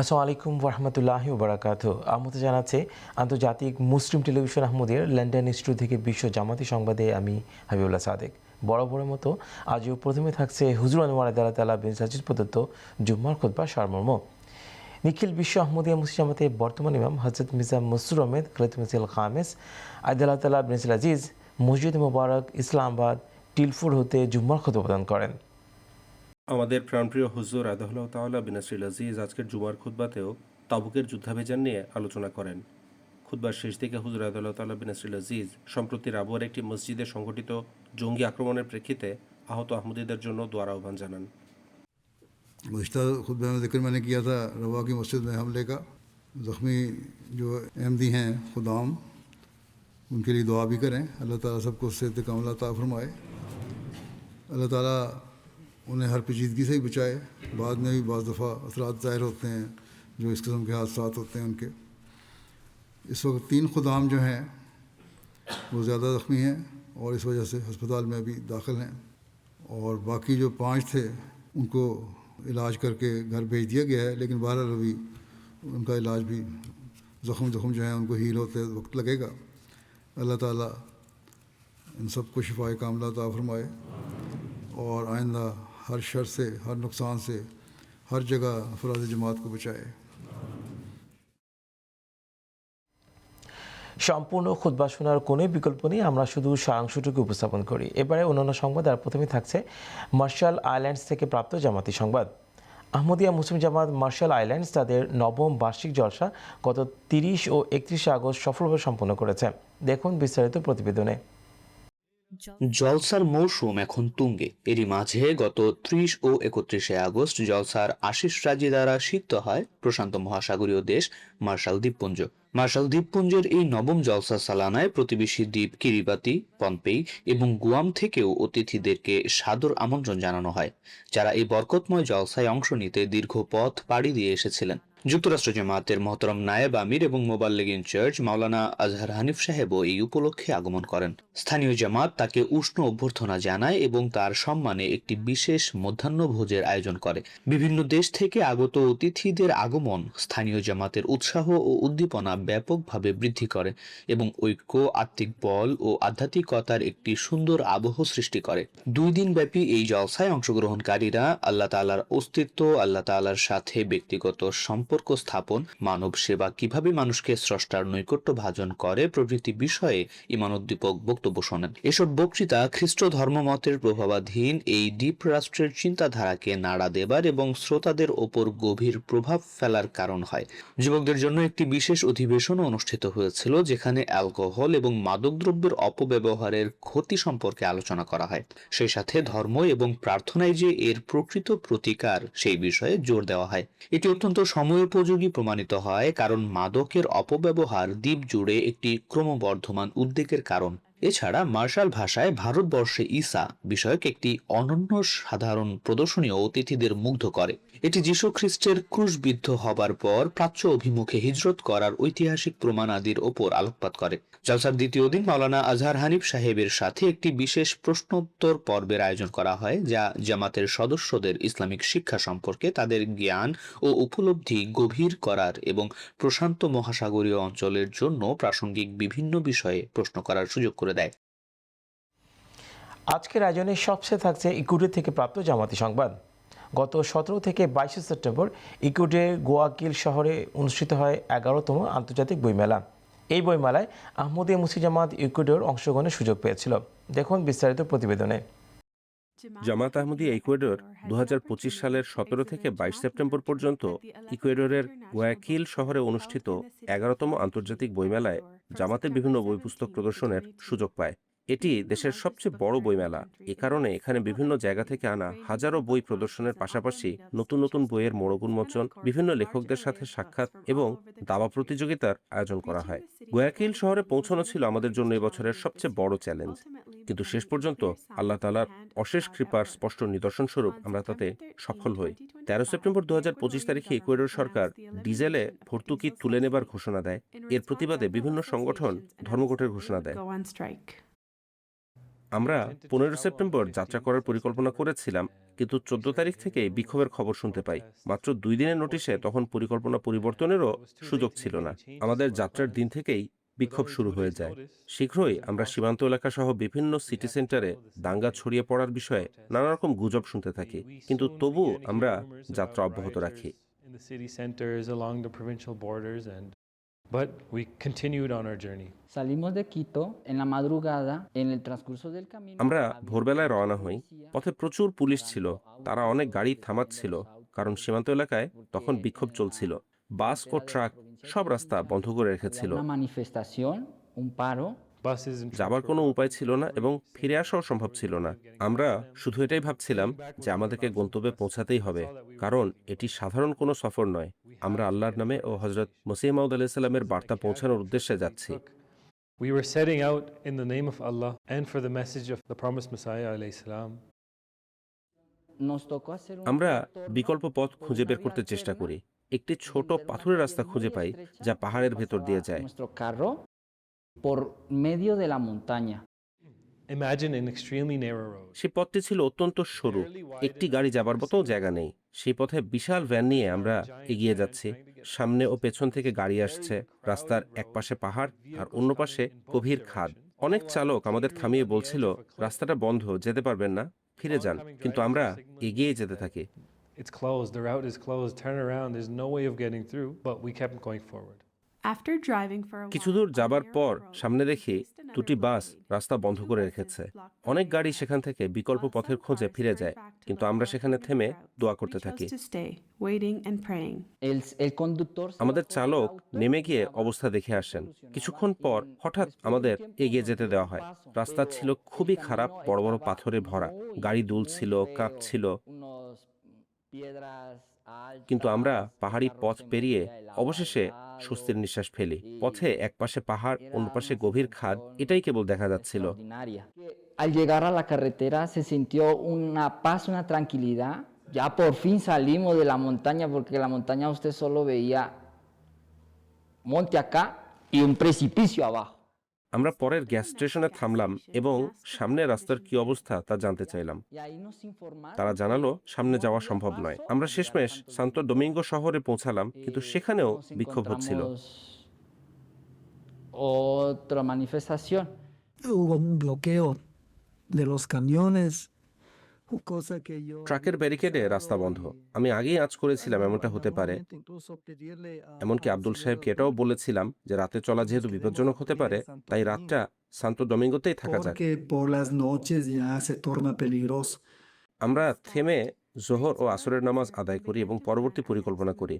আসসালামু আলাইকুম রহমতুল্লাহ বারাকাত আমতে জানাচ্ছে, আন্তর্জাতিক মুসলিম টেলিভিশন আহমদের লন্ডন ইনস্টিটিউট থেকে বিশ্ব জামাতি সংবাদে আমি হাবিবুল্লাহ সাদেক। বরাবরের মতো আজও প্রথমে থাকছে হুজুর আনোয়ার আদালত তালা বিন সাজিদ প্রদত্ত জুম্মার খুদ্া সারমর্ম। নিখিল বিশ্ব আহমদিয়া মুসলিম জামাতে বর্তমান ইমাম হজরত মির্জা মসরুর আহমেদ, খালিদ মিসাইল খামেস আদাল্লাহ তালা বিনসিল আজিজ মসজিদ মোবারক, ইসলামাবাদ, টিলফুর হতে জুম্মার খুতবা প্রদান করেন। আমাদের প্রাণপ্রিয় হুজুর আদাহুল্লাহ তাল্লাহ বিনাসিল আজিজ আজকের জুমার খুদ্বাতেও তাবুকের যুদ্ধাভিযান নিয়ে আলোচনা করেন খুদ্বার শেষ দিকে হুজুর আদাল্লাহ তাল্লাহ বিনাসিল আজিজ সম্প্রতি রাবুয়ার একটি মসজিদে সংঘটিত জঙ্গি আক্রমণের প্রেক্ষিতে আহত আহমদীদের জন্য দোয়ার আহ্বান জানান गुज्तर खुद में जिक्र मैंने किया था रवा की मस्जिद में हमले का ज़ख्मी जो अहमदी हैं खुदाम उनके लिए दुआ भी करें अल्लाह ताला सबको सेहत कामला ता फरमाए अल्लाह ताला انہیں ہر پیچیدگی سے ہی بچائے۔ بعد میں بھی بعض دفعہ اثرات ظاہر ہوتے ہیں جو اس قسم کے حادثات ہوتے ہیں ان کے۔ اس وقت تین خدام جو ہیں وہ زیادہ زخمی ہیں اور اس وجہ سے ہسپتال میں ابھی داخل ہیں۔ اور باقی جو پانچ تھے ان کو علاج کر کے گھر بھیج دیا گیا ہے، لیکن بہرحال ابھی ان کا علاج بھی زخم زخم جو ہیں ان کو ہیل ہوتے وقت لگے گا۔ اللہ تعالیٰ ان سب کو شفا کاملہ عطا فرمائے اور آئندہ हर शर से हर नुकसान से हर जगह अफराद जमात को बचाए সম্পূর্ণ খুদ্া শোনার কোনো বিকল্প নেই আমরা শুধু সারাংশটুকু উপস্থাপন করি এবারে অন্যান্য সংবাদ আর প্রথমে থাকছে মার্শাল আইল্যান্ডস থেকে প্রাপ্ত জামাতি সংবাদ আহমদিয়া মুসলিম জামাত মার্শাল আইল্যান্ডস তাদের নবম বার্ষিক জলসা গত তিরিশ ও একত্রিশে আগস্ট সফলভাবে সম্পন্ন করেছে দেখুন বিস্তারিত প্রতিবেদনে জলসার মৌসুম এখন তুঙ্গে। এরই মাঝে গত ত্রিশ ও একত্রিশে আগস্ট জলসার আশিস রাজি দ্বারা সিদ্ধ হয় প্রশান্ত মহাসাগরীয় দেশ মার্শাল দ্বীপপুঞ্জ। মার্শাল দ্বীপপুঞ্জের এই নবম জলসা সালানায় প্রতিবেশী দ্বীপ কিরিবাতি পম্পেই এবং গুয়াম থেকেও অতিথিদেরকে সাদর আমন্ত্রণ জানানো হয়, যারা এই বরকতময় জলসায় অংশ নিতে দীর্ঘ পথ পাড়ি দিয়ে এসেছিলেন। যুক্তরাষ্ট্র জামাতের মহতরম নায়েব আমির এবং মোবাল্লিগ ইনচার্জ মাওলানা আজহার হানিফ সাহেবও এই উপলক্ষে আগমন করেন। স্থানীয় জামাত তাকে উষ্ণ অভ্যর্থনা জানায় এবং তার সম্মানে একটি বিশেষ মধ্যাহ্ন ভোজের আয়োজন করে। বিভিন্ন দেশ থেকে আগত অতিথিদের আগমন স্থানীয় জামাতের উৎসাহ ও উদ্দীপনা ব্যাপকভাবে বৃদ্ধি করে এবং ঐক্য, আত্মিক বল ও আধ্যাত্মিকতার একটি সুন্দর আবহ সৃষ্টি করে। দুই দিন ব্যাপী এই জলসায় অংশগ্রহণকারীরা আল্লাহ তাআলার অস্তিত্ব, আল্লাহ তাআলার সাথে ব্যক্তিগত সম্পর্ক স্থাপন, মানব সেবা কীভাবে মানুষকে স্রষ্টার নৈকট্য ভাজন করে প্রভৃতি বিষয়ে ইমানোদ্দীপক বক্তব্য শোনেন। এসব বক্তৃতা খ্রিস্ট ধর্মমতের প্রভাবাধীন এই দ্বীপ রাষ্ট্রের চিন্তাধারাকে নাড়া দেবার এবং শ্রোতাদের ওপর গভীর প্রভাব ফেলার কারণ হয়। যুবকদের জন্য একটি বিশেষ অধিবেশন অনুষ্ঠিত হয়েছিল, যেখানে অ্যালকোহল এবং মাদকদ্রব্যের অপব্যবহারের ক্ষতি সম্পর্কে আলোচনা করা হয়। সেই সাথে ধর্ম এবং প্রার্থনায় যে এর প্রকৃত প্রতিকার, সেই বিষয়ে জোর দেওয়া হয়। এটি অত্যন্ত সময়োপযোগী প্রমাণিত হয় কারণ মাদকের অপব্যবহার দ্বীপ জুড়ে একটি ক্রমবর্ধমান উদ্বেগের কারণ। এছাড়া মার্শাল ভাষায় ভারতবর্ষে ঈসা বিষয়ক একটি অনন্য সাধারণ প্রদর্শনীয় অতিথিদের মুগ্ধ করে। এটি যীশু খ্রিস্টের ক্রুশবিদ্ধ হবার পর প্রাচ্য অভিমুখে হিজরত করার ঐতিহাসিক প্রমাণ আদির ওপর আলোকপাত করে। জলসার দ্বিতীয় দিন মাওলানা আজহার হানিফ সাহেবের সাথে একটি বিশেষ প্রশ্নোত্তর পর্বের আয়োজন করা হয়, যা জামাতের সদস্যদের ইসলামিক শিক্ষা সম্পর্কে তাদের জ্ঞান ও উপলব্ধি গভীর করার এবং প্রশান্ত মহাসাগরীয় অঞ্চলের জন্য প্রাসঙ্গিক বিভিন্ন বিষয়ে প্রশ্ন করার সুযোগ করে দেয়। আজকের আয়োজনে সবচেয়ে থাকছে ইকুডি থেকে প্রাপ্ত জামাতি সংবাদ। গত সতেরো থেকে বাইশে সেপ্টেম্বর ইকুটে গোয়াকিল শহরে অনুষ্ঠিত হয় এগারোতম আন্তর্জাতিক বইমেলা। এই বইমেলায় আহমদিয়া মুসি জামাত ইকুডোর অংশগ্রহণের সুযোগ পেয়েছিল। দেখুন বিস্তারিত প্রতিবেদনে। জামাত আহমদী ইকুয়েডর দু হাজার পঁচিশ সালের সতেরো থেকে বাইশ সেপ্টেম্বর পর্যন্ত ইকুয়েডরের গোয়াকিল শহরে অনুষ্ঠিত এগারোতম আন্তর্জাতিক বইমেলায় জামাতের বিভিন্ন বই পুস্তক প্রদর্শনের সুযোগ পায়। এটি দেশের সবচেয়ে বড় বইমেলা। এ কারণে এখানে বিভিন্ন জায়গা থেকে আনা হাজারো বই প্রদর্শনের পাশাপাশি নতুন নতুন বইয়ের মোড়ক উন্মোচন বিভিন্ন লেখকদের সাথে সাক্ষাৎ এবং দাবা প্রতিযোগিতার আয়োজন করা হয়। গোয়াকিল শহরে পৌঁছানো ছিল আমাদের জন্য এবছরের সবচেয়ে বড় চ্যালেঞ্জ। কিন্তু শেষ পর্যন্ত আল্লাহ তালার অশেষ কৃপার স্পষ্ট নিদর্শন স্বরূপ আমরা তাতে সফল হই। তেরো সেপ্টেম্বর দু হাজার পঁচিশ তারিখে ইকুয়েডর সরকার ডিজেলে ভর্তুকি তুলে নেবার ঘোষণা দেয়। এর প্রতিবাদে বিভিন্ন সংগঠন ধর্মঘটের ঘোষণা দেয়। আমরা পনেরো সেপ্টেম্বর যাত্রা করার পরিকল্পনা করেছিলাম, কিন্তু চোদ্দ তারিখ থেকে বিক্ষোভের খবর শুনতে পাই। মাত্র দুই দিনের নোটিশে তখন পরিকল্পনা পরিবর্তনেরও সুযোগ ছিল না। আমাদের যাত্রার দিন থেকেই বিক্ষোভ শুরু হয়ে যায়। শীঘ্রই আমরা সীমান্ত এলাকা সহ বিভিন্ন সিটি সেন্টারে দাঙ্গা ছড়িয়ে পড়ার বিষয়ে নানা রকম গুজব শুনতে থাকি। কিন্তু তবু আমরা যাত্রা অব্যাহত রাখি। Salimos de Quito en la madrugada, en el transcurso del camino. আমরা ভোরবেলায় রওনা হই। পথে প্রচুর পুলিশ ছিল। তারা অনেক গাড়ি থামাচ্ছিল। কারণ সীমান্ত এলাকায় তখন বিক্ষোভ চলছিল। বাস ও ট্রাক সব রাস্তা বন্ধ করে রেখেছিল। যাবার কোনো উপায় ছিল না এবং ফিরে আসাও সম্ভব ছিল না। আমরা শুধু এটাই ভাবছিলাম যে আমাদেরকে গন্তব্যে পৌঁছাতেই হবে কারণ এটি সাধারণ কোনো সফর নয়। আমরা আল্লাহর নামে ও হজরত মসিহ মাউদ আলাইসাল্লামের বার্তা পৌঁছানোর উদ্দেশ্যে যাচ্ছি। We were setting out in the name of Allah and for the message of the promised Messiah alayhi salam Nos tocó hacer un আমরা বিকল্প পথ খুঁজে বের করতে চেষ্টা করি। একটি ছোট পাথুরের রাস্তা খুঁজে পাই যা পাহাড়ের ভেতর দিয়ে যায়। Nuestro carro por medio de la montaña. imagine an extremely narrow road. সেই পথটি ছিল অত্যন্ত সরু একটি গাড়ি যাবার মতো জায়গা নেই। সেই পথে বিশাল ভ্যান নিয়ে আমরা এগিয়ে যাচ্ছি। সামনে ও পেছন থেকে গাড়ি আসছে রাস্তার এক পাশে পাহাড় আর অন্য পাশে গভীর খাদ। অনেক চালক আমাদের থামিয়ে বলছিল রাস্তাটা বন্ধ যেতে পারবেন না ফিরে যান। কিন্তু আমরা এগিয়ে যেতে থাকি। It's closed the route is closed turn around there's no way of getting through but we kept going forward After driving for a কিছু while দূর যাবার পর সামনে দেখি দুটি বাস. রাস্তা বন্ধ করে রেখেছে অনেক. গাড়ি সেখান থেকে বিকল্প পথের খোঁজে ফিরে যায় কিন্তু আমরা সেখানে থেমে দোয়া we করতে chose থাকি to stay, waiting and praying. El, el conductor se আমাদের চালক নেমে গিয়ে অবস্থা দেখে আসেন কিছুক্ষণ পর হঠাৎ আমাদের এগিয়ে যেতে দেওয়া হয় রাস্তা ছিল খুবই খারাপ বড় বড় পাথরে ভরা গাড়ি দুলছিল কাঁপছিল কিন্তু আমরা পাহাড়ি পথ পেরিয়ে অবশেষে স্বস্তির নিঃশ্বাস ফেলি। পথে এক পাশে পাহাড় অন্য পাশে গভীর খাদ এটাই কেবল দেখা যাচ্ছিল। monte acá y un precipicio abajo. আমরা পরের গ্যাস স্টেশনে থামলাম এবং সামনে রাস্তার কি অবস্থা তা জানতে চাইলাম। তারা জানালো সামনে যাওয়া সম্ভব নয়। আমরা শেষমেশ শান্ত ডোমিঙ্গো শহরে পৌঁছালাম কিন্তু সেখানেও বিক্ষোভ হচ্ছিল। হুবো ব্লকেও de los camiones ট্রাকের ব্যারিকেডে রাস্তা বন্ধ। আমি আগেই আজ করেছিলাম এমনটা হতে পারে। এমনকি আব্দুল সাহেবকে এটাও বলেছিলাম যে রাতে চলা যেহেতু বিপজ্জনক হতে পারে তাই রাতটা সান্তো ডোমিঙ্গোতেই থাকা peligroso. আমরা থেমে জোহর ও আসরের নামাজ আদায় করি এবং পরবর্তী পরিকল্পনা করি.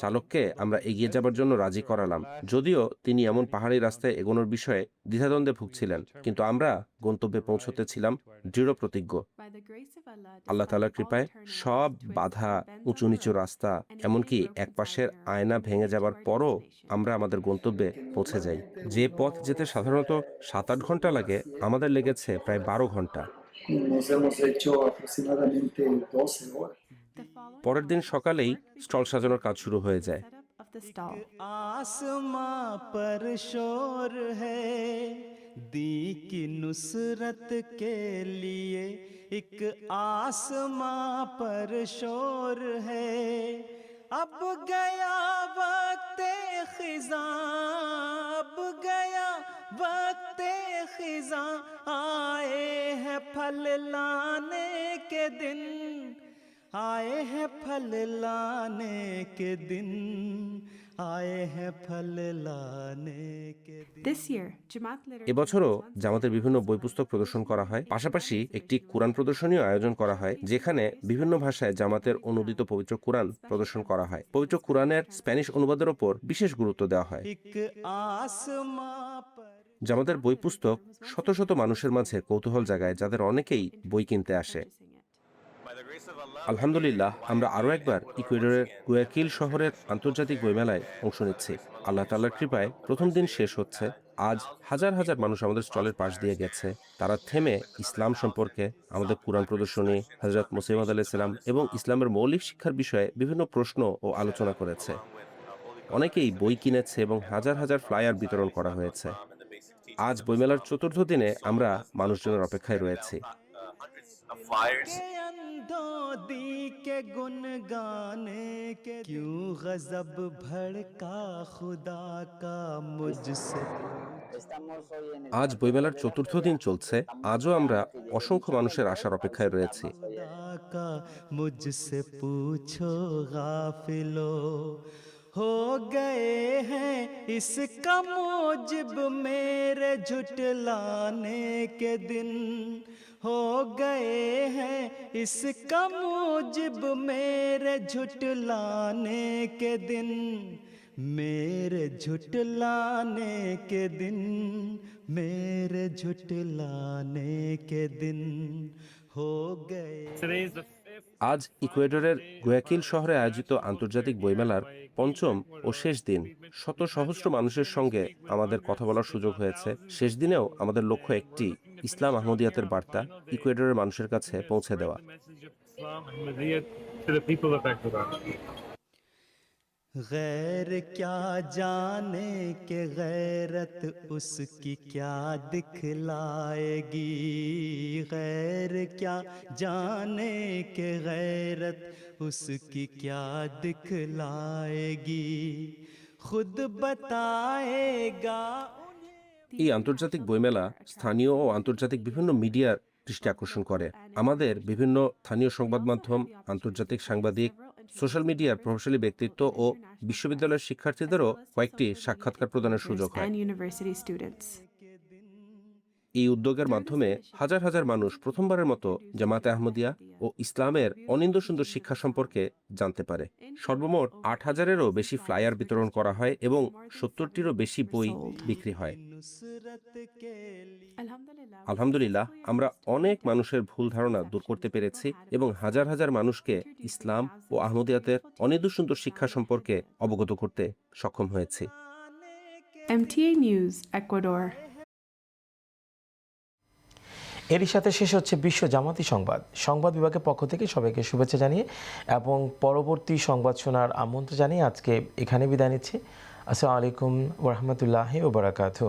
চালককে আমরা এগিয়ে যাবার জন্য রাজি করালাম। যদিও তিনি এমন পাহাড়ি রাস্তায় এগোনোর বিষয়ে দ্বিধাদ্বন্দ্বে ভুগছিলেন, কিন্তু আমরা গন্তব্যে পৌঁছতে ছিলাম দৃঢ় প্রতিজ্ঞ। আল্লাহ তালার কৃপায় সব বাধা, উঁচু নিচু রাস্তা, এমনকি এক পাশের আয়না ভেঙে যাবার পরও আমরা আমাদের গন্তব্যে পৌঁছে যাই। যে পথ যেতে সাধারণত সাত আট ঘণ্টা লাগে, আমাদের লেগেছে প্রায় বারো ঘণ্টা। Nos hemos hecho aproximadamente 12 horas. The following পরের দিন morning, সকালেই marked স্টল সাজানোর কাজ শুরু হয়ে the যায় setup of the stall. आसमां पर शोर है दी की नुसरत के लिए एक आसमां पर शोर है अब गया वक्त खिजा अब गया वक्त खिजा आए हैं फल लाने के दिन आए हैं फल लाने के दिन आए हैं फल लाने के दिन This year, Jamaat Literature এবছরও has once জামাতের again বিভিন্ন বই hosted পুস্তক a প্রদর্শন করা হয় book পাশাপাশি exhibition একটি in কোরআন London. প্রদর্শনীও আয়োজন করা হয় যেখানে বিভিন্ন ভাষায় জামাতের অনুদিত পবিত্র কোরআন প্রদর্শন করা হয় পবিত্র কোরআনের স্প্যানিশ অনুবাদের ওপর বিশেষ গুরুত্ব দেওয়া হয় एक आसमां पर জামাতের বই পুস্তক শত শত মানুষের মাঝে কৌতূহল জাগায়, যাদের অনেকেই বই কিনতে আসে। আলহামদুলিল্লাহ, আমরা আরও একবার ইকুয়েডরের গুয়াকিল শহরের আন্তর্জাতিক বইমেলায় অংশ নিচ্ছি। আল্লাহ তাল্লার কৃপায় প্রথম দিন শেষ হচ্ছে। আজ হাজার হাজার মানুষ আমাদের স্টলের পাশ দিয়ে গেছে। তারা থেমে ইসলাম সম্পর্কে আমাদের কোরআন প্রদর্শনী হজরত মুসিমদ আলাইসাল্লাম এবং ইসলামের মৌলিক শিক্ষার বিষয়ে বিভিন্ন প্রশ্ন ও আলোচনা করেছে। অনেকেই বই কিনেছে এবং হাজার হাজার ফ্লায়ার বিতরণ করা হয়েছে। আজ বইমেলার চতুর্থ দিনে আমরা মানুষজনের অপেক্ষায় রয়েছি। আজ বইমেলার চতুর্থ দিন চলছে। আজও আমরা অসংখ্য মানুষের আশার অপেক্ষায় রয়েছি। মুঝসে পুছো গাফিলো। हो गए हैं इसका मूजिब मेरे झुटलाने के दिन। हो गए हैं इसका मूजिब मेरे झुटलाने के दिन। मेरे झुटलाने के दिन, मेरे झुटलाने के दिन। हो गए আজ ইকুয়েডরের গুয়াকিল শহরে আয়োজিত আন্তর্জাতিক বইমেলার পঞ্চম ও শেষ দিন। শত সহস্র মানুষের সঙ্গে আমাদের কথা বলার সুযোগ হয়েছে। শেষ দিনেও আমাদের লক্ষ্য একটি, ইসলাম আহমদিয়াতের বার্তা, ইকুয়েডরের মানুষের কাছে পৌঁছে দেওয়া। गैर क्या जाने के गैरत उसकी क्या दिखलाएगी गैर क्या जाने के गैरत उसकी क्या दिखलाएगी खुद बताएगा এই আন্তর্জাতিক বইমেলা স্থানীয় ও আন্তর্জাতিক বিভিন্ন মিডিয়ার দৃষ্টি আকর্ষণ করে আমাদের বিভিন্ন স্থানীয় সংবাদ মাধ্যম আন্তর্জাতিক সাংবাদিক সোশ্যাল মিডিয়ার প্রভাবশালী ব্যক্তিত্ব ও বিশ্ববিদ্যালয়ের শিক্ষার্থীদেরও কয়েকটি সাক্ষাৎকার প্রদানের সুযোগ হয়. এই উদ্যোগের মাধ্যমে হাজার হাজার মানুষ প্রথমবারের মতো জামাতে আহমদিয়া ও ইসলামের অনিন্দ সুন্দর শিক্ষা সম্পর্কে জানতে পারে। সর্বমোট আট হাজারেরও বেশি ফ্লায়ার বিতরণ করা হয় এবং সত্তরটিরও বেশি বই বিক্রি হয়। আলহামদুলিল্লাহ আমরা অনেক মানুষের ভুল ধারণা দূর করতে পেরেছি এবং হাজার হাজার মানুষকে ইসলাম ও আহমদিয়াতের অনিদুসুন্দর শিক্ষা সম্পর্কে অবগত করতে সক্ষম হয়েছি। এরই সাথে শেষ হচ্ছে বিশ্ব জামাতি সংবাদ। সংবাদ বিভাগের পক্ষ থেকে সবাইকে শুভেচ্ছা জানিয়ে এবং পরবর্তী সংবাদ শোনার আমন্ত্রণ জানিয়ে আজকে এখানে বিদায় নিচ্ছি। আসসালামু আলাইকুম ওরহামতুল্লাহ ওবরাকাতু